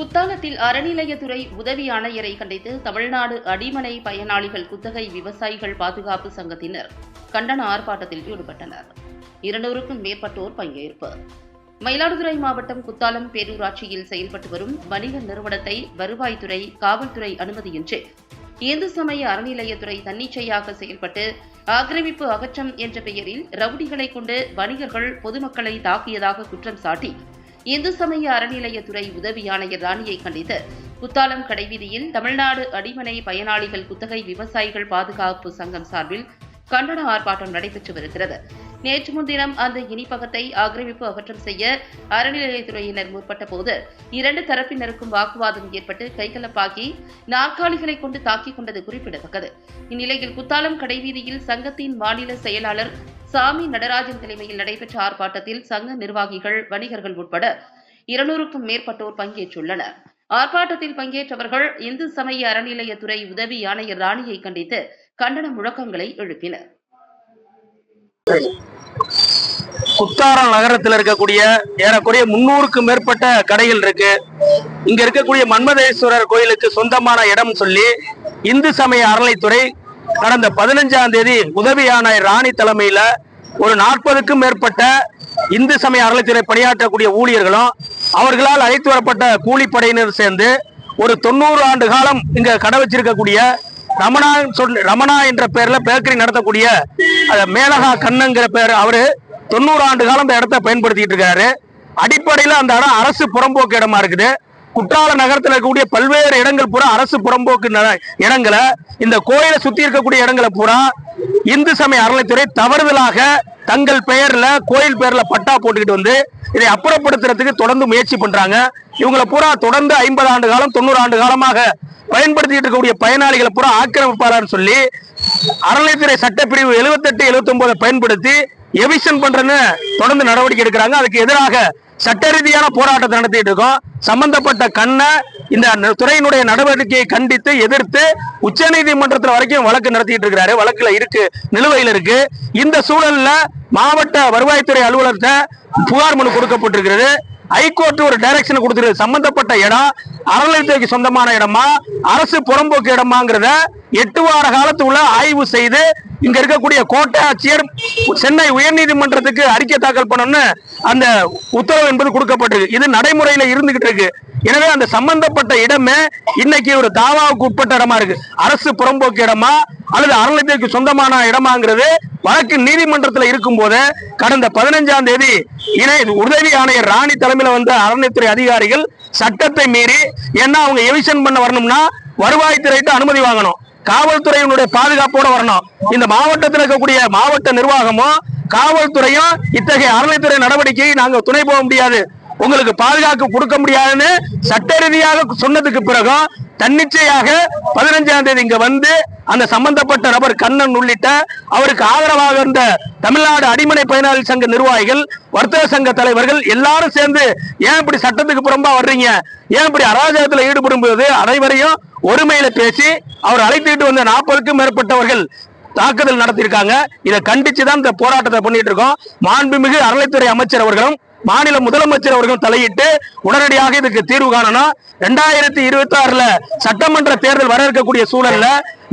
குத்தாலத்தில் அறநிலையத்துறை உதவி ஆணையரை கண்டித்து தமிழ்நாடு அடிமனை பயனாளிகள் குத்தகை விவசாயிகள் பாதுகாப்பு சங்கத்தினர் கண்டன ஆர்ப்பாட்டத்தில் ஈடுபட்டனர். இருநூறுக்கும் மேற்பட்டோர் பங்கேற்பு. மயிலாடுதுறை மாவட்டம் குத்தாலம் பேரூராட்சியில் செயல்பட்டு வரும் வணிக நிறுவனத்தை வருவாய்த்துறை காவல்துறை அனுமதியின்றி இந்து சமய அறநிலையத்துறை தன்னிச்சையாக செயல்பட்டு ஆக்கிரமிப்பு அகற்றம் என்ற பெயரில் ரவுடிகளை கொண்டு வணிகர்கள் பொதுமக்களை தாக்கியதாக குற்றம் சாட்டி இந்து சமய அறநிலையத்துறை உதவி ஆணையர் ராணியை கண்டித்து குத்தாலம் கடைவீதியில் தமிழ்நாடு அடிமனை பயனாளிகள் குத்தகை விவசாயிகள் பாதுகாப்பு சங்கம் சார்பில் கண்டன ஆர்ப்பாட்டம் நடைபெற்று வருகிறது. நேற்று முன்தினம் அந்த இனிப்பகத்தை ஆக்கிரமிப்பு அகற்றம் செய்ய அறநிலையத்துறையினர் முற்பட்ட போது இரண்டு தரப்பினருக்கும் வாக்குவாதம் ஏற்பட்டு கைகலப்பாகி நாற்காலிகளை கொண்டு தாக்கிக் கொண்டது குறிப்பிடத்தக்கது. இந்நிலையில் குத்தாலம் கடைவீதியில் சங்கத்தின் மாநில செயலாளர் சாமி நடராஜன் தலைமையில் நடைபெற்ற ஆர்ப்பாட்டத்தில் சங்க நிர்வாகிகள் வணிகர்கள் உட்பட இருநூறுக்கும் மேற்பட்டோர் பங்கேற்றுள்ளனர். ஆர்ப்பாட்டத்தில் பங்கேற்றவர்கள் இந்து சமய அறநிலையத்துறை உதவி ஆணையர் ராணியை கண்டித்து கண்டன முழக்கங்களை எழுப்பினர். குத்தாரம் நகரத்தில் இருக்கக்கூடிய ஏறக்குறைய முன்னூறுக்கும் மேற்பட்ட கடைகள் இருக்கு. இங்க இருக்கக்கூடிய மன்மதேஸ்வரர் கோயிலுக்கு சொந்தமான இடம் சொல்லி இந்து சமய அறநிலைத்துறை கடந்த பதினஞ்சாம் தேதி உதவி ஆணையர் ராணி தலைமையில ஒரு நாற்பதுக்கும் மேற்பட்ட இந்து சமய அறநிலைத்துறை பணியாற்றக்கூடிய ஊழியர்களும் அவர்களால் அழைத்து வரப்பட்ட கூலிப்படையினர் சேர்ந்து ஒரு தொண்ணூறு ஆண்டு காலம் இங்க கடை வச்சிருக்கக்கூடிய ரமணா சொல் ரமணா என்ற பெயர்ல பேக்கரி நடத்தக்கூடிய மேலகா கண்ணுங்கிற பேர் அவரு தொண்ணூறு ஆண்டு காலம் இந்த இடத்த பயன்படுத்திட்டு இருக்காரு. அடிப்படையில அந்த இடம் அரசு புறம்போக்கு இடமா இருக்குது. குற்றால நகரத்தில் இருக்கக்கூடிய பல்வேறு இடங்கள் பூரா அரசு புறம்போக்கு ந- இடங்களை இந்த கோயிலை சுத்தி இருக்கக்கூடிய இடங்களை பூரா இந்து சமய அறநிலைத்துறை தவறுதலாக தங்கள் பெயர்ல கோயில் பெயர்ல பட்டா போட்டுக்கிட்டு வந்து இதை அப்புறப்படுத்துறதுக்கு தொடர்ந்து முயற்சி பண்றாங்க. இவங்களை பூரா தொடர்ந்து ஐம்பது ஆண்டு காலம் தொண்ணூறு ஆண்டு காலமாக பயன்படுத்திட்டு இருக்கக்கூடிய பயனாளிகளை பூரா ஆக்கிரமிப்பாளர்னு சொல்லி அறநிலைத்துறை சட்டப்பிரிவு 78 79 பயன்படுத்தி எவிஷன் பண்றேன்னு தொடர்ந்து நடவடிக்கை எடுக்கிறாங்க. அதுக்கு எதிராக சட்ட ரீதியான போராட்டத்தை நடத்திட்டு இருக்கோம். சம்பந்தப்பட்ட கண்ணை இந்த துறையினுடைய நடவடிக்கையை கண்டித்து எதிர்த்து உச்சநீதிமன்றத்தில் வரைக்கும் வழக்கு நடத்திட்டு இருக்கிறாரு. வழக்குல இருக்கு நிலுவையில் இருக்கு. இந்த சூழல்ல மாவட்ட வருவாய்த்துறை அலுவலர்கிட்ட புகார் மனு கொடுக்கப்பட்டிருக்கிறது. ஹைகோர்ட் ஒரு டைரக்ஷன் கொடுத்துருக்கு சம்பந்தப்பட்ட இடம் அறநிலையத்துறைக்கு சொந்தமான இடமா அரசு புறம்போக்கு இடமாங்கிறத எட்டு வார காலத்துக்குள்ள ஆய்வு செய்து இங்க இருக்கக்கூடிய கோட்டை ஆட்சியர் சென்னை உயர்நீதிமன்றத்துக்கு அறிக்கை தாக்கல் பண்ணணும்னு அந்த உத்தரவு என்பது கொடுக்கப்பட்டிருக்கு. இது நடைமுறையில இருந்துகிட்டு இருக்கு. எனவே அந்த சம்பந்தப்பட்ட இடமே இன்னைக்கு ஒரு தாவாவுக்கு உட்பட்ட இடமா இருக்கு. அரசு புறம்போக்கு இடமா அல்லது அறநிலையத்திற்கு சொந்தமான இடமாங்கிறது வழக்கு நீதிமன்றத்தில் இருக்கும் போது கடந்த பதினஞ்சாம் தேதி இணை உதவி ஆணையர் ராணி தலைமையில வந்த அறநிலையத்துறை அதிகாரிகள் சட்டத்தை மீறி ஏன்னா அவங்க எவிஷன் பண்ண வரணும்னா வருவாய்த்துறைக்கு அனுமதி வாங்கணும். காவல்துறையினுடைய பாதுகாப்போட வரணும். இந்த மாவட்டத்தில் இருக்கக்கூடிய மாவட்ட நிர்வாகமும் காவல்துறையும் இத்தகைய அறநிலைத்துறை நடவடிக்கையை நாங்கள் துணை போக முடியாது. உங்களுக்கு பாதுகாப்பு கொடுக்க முடியாதுன்னு சட்ட ரீதியாக சொன்னதுக்கு பிறகும் தன்னிச்சையாக பதினஞ்சாம் தேதி இங்க வந்து அந்த சம்பந்தப்பட்ட நபர் கண்ணன் உள்ளிட்ட அவருக்கு ஆதரவாக இருந்த தமிழ்நாடு அடிமனை பயனாளி சங்க நிர்வாகிகள் வர்த்தக சங்க தலைவர்கள் எல்லாரும் சேர்ந்து ஏன் இப்படி சட்டத்துக்கு புறம்பா வர்றீங்க? ஏன் இப்படி அராஜகத்தில் ஈடுபடும் போது அனைவரையும் ஒருமையில பேசி அவர் அழைத்துட்டு வந்த நாற்பதுக்கும் மேற்பட்டவர்கள் தாக்குதல் நடத்தியிருக்காங்க. இதை கண்டிச்சு தான் இந்த போராட்டத்தை பண்ணிட்டு இருக்கோம். மாண்புமிகு அறநிலைத்துறை அமைச்சர் அவர்களும் மாநில முதலமைச்சர் அவர்களும் தலையிட்டு உடனடியாக இதுக்கு தீர்வு காணணும். ரெண்டாயிரத்தி இருபத்தி ஆறுல சட்டமன்ற தேர்தல் வர இருக்கக்கூடிய சூழல்ல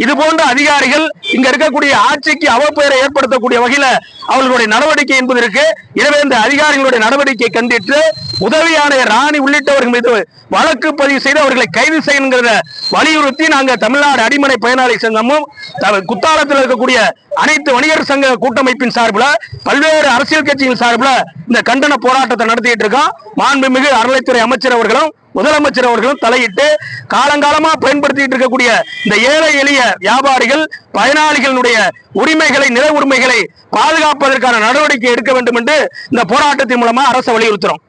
இது போன்ற அதிகாரிகள் இங்க இருக்கக்கூடிய ஆட்சிக்கு அவப்பெயரை ஏற்படுத்தக்கூடிய வகையில அவர்களுடைய நடவடிக்கை என்பதற்கு எனவே இந்த அதிகாரிகளுடைய நடவடிக்கை கண்டித்து உதவி ஆணையர் ராணி உள்ளிட்டவர்கள் மீது வழக்கு பதிவு செய்து அவர்களை கைது செய்யணுங்கிறத வலியுறுத்தி நாங்கள் தமிழ்நாடு அடிமனை பயனாளி சங்கமும் த- குத்தாலத்தில் இருக்கக்கூடிய அனைத்து வணிகர் சங்க கூட்டமைப்பின் சார்பில் பல்வேறு அரசியல் கட்சிகள் சார்பில் இந்த கண்டன போராட்டத்தை நடத்திட்டு இருக்கோம். மாண்புமிகு அறநிலைத்துறை அமைச்சர் அவர்களும் முதலமைச்சர் அவர்களும் தலையிட்டு காலங்காலமா பயன்படுத்திட்டு இருக்கக்கூடிய இந்த ஏழை எளிய வியாபாரிகள் பயனாளிகளுடைய உரிமைகளை நில உரிமைகளை பாதுகாப்பதற்கான நடவடிக்கை எடுக்க வேண்டும் என்று இந்த போராட்டத்தின் மூலமா அரசை வலியுறுத்துறோம்.